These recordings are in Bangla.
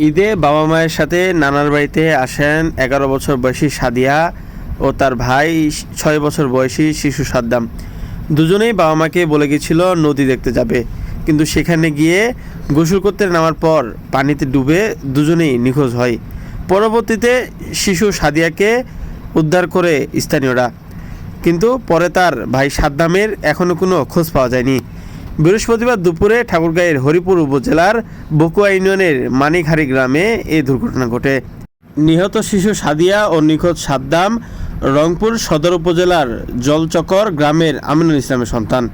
ঈদে বাবা মায়ের সাথে নানার বাড়িতে আসেন এগারো বছর বয়সী সাদিয়া ও তার ভাই ছয় বছর বয়সী শিশু সাদ্দাম। দুজনেই বাবা মাকে বলে গেছিল, নদী দেখতে যাবে। কিন্তু সেখানে গিয়ে গোসল করতে নামার পর পানিতে ডুবে দুজনেই নিখোঁজ হয়। পরবর্তীতে শিশু সাদিয়াকে উদ্ধার করে স্থানীয়রা। কিন্তু পরে তার ভাই সাদ্দামের এখনও কোনো খোঁজ পাওয়া যায়নি। বৃহস্পতিবার দুপুরে ঠাকুরগাঁয়ের হরিপুর উপজেলার বকুয়া ইউনিয়নের মানিকহারি গ্রামে এই দুর্ঘটনা ঘটে। নিহত শিশু সাদিয়া ও নিখোঁজ সাদ্দাম রংপুর সদর উপজেলার জলচকর গ্রামের আমিনুল ইসলামের সন্তান।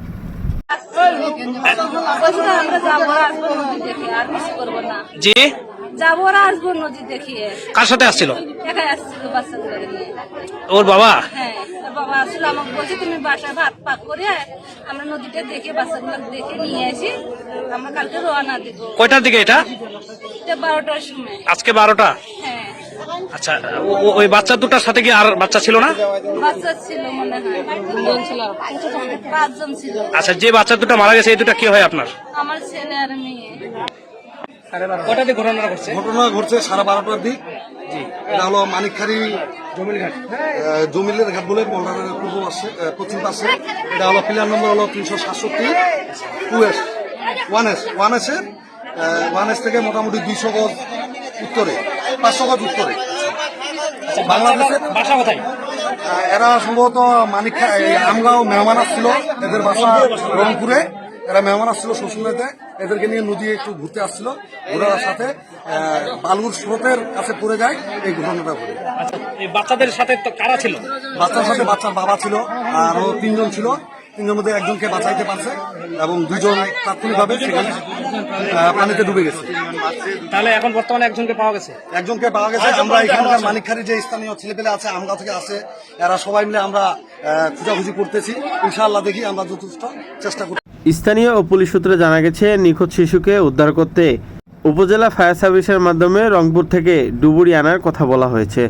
জি? যাব আর আসব নদী দেখিয়ে। কার সাথে আসছিল? একাই আসছিল বাচ্চাগুলো নিয়ে। ওর বাবা? হ্যাঁ ওর বাবা আসলে আমাকে বলছে তুমি বাসায় ভাত পাক করে আমরা নদীটা দেখে বাচ্চাগুলো দেখে নিয়ে আসি আমরা কালকে রওনা দিব। কয়টার দিকে এটা? এটা বারোটার সময়। আজকে বারোটা? হ্যাঁ। আচ্ছা ওই বাচ্চা দুটার সাথে কি আর বাচ্চা ছিল না? বাচ্চা ছিল মনে হয়। ছিল পাঁচজন ছিল। আচ্ছা যে বাচ্চা দুটো মারা গেছে এই দুটা কি হয় আপনার? আমার ছেলে আর মেয়ে। ঘটনা ঘটছে? ঘটনা ঘটছে সাড়ে বারোটার দিক। এটা হলো মানিকখারি জমিল ঘাট জমিলের ঘাট বলে মন্ডারের পূর্ব পাশে আহ, পশ্চিম পাশে। এটা হলো প্লেয়ার নম্বর হলো তিনশো সাতষট্টি two S one S one এসের ওয়ান এস থেকে মোটামুটি দুইশো গজ উত্তরে পাঁচশো গজ উত্তরে। বাংলাদেশের বাসা কোথায়? এরা সম্ভবত মানিক আমগাঁও মেহমান আসছিল এদের বাসা রংপুরে। এরা মেহমান আসছিল শ্বশুরেতে এদেরকে নিয়ে নদী একটু ঘুরতে আসছিল। ঘোরার সাথে বালুর স্রোতের কাছে পড়ে যায় এই ঘটনাটা ঘটে। আচ্ছা বাচ্চাদের সাথে তো কারা ছিল? বাচ্চার সাথে বাচ্চার বাবা ছিল আরও তিনজন ছিল। তিনজন মধ্যে একজনকে বাঁচাইতে পারছে এবং দুজন তাৎক্ষণিকভাবে সেখানে পানিতে ডুবে গেছে। তাহলে এখন বর্তমানে একজনকে পাওয়া গেছে? একজনকে পাওয়া গেছে। আমরা এখানকার মানিকখারি যে স্থানীয় ছেলেপেলে আছে আমগাঁও থেকে আছে এরা সবাই মিলে আমরা খোঁজাখুঁজি করতেছি। ইনশাআল্লাহ দেখি আমরা যথেষ্ট চেষ্টা করছি স্থানীয় ও পুলিশ সূত্রে জানা গেছে, নিখোঁজ শিশুকে উদ্ধার করতে উপজেলা ফায়ার সার্ভিসের মাধ্যমে রংপুর থেকে ডুবুরি আনার কথা বলা হয়েছে।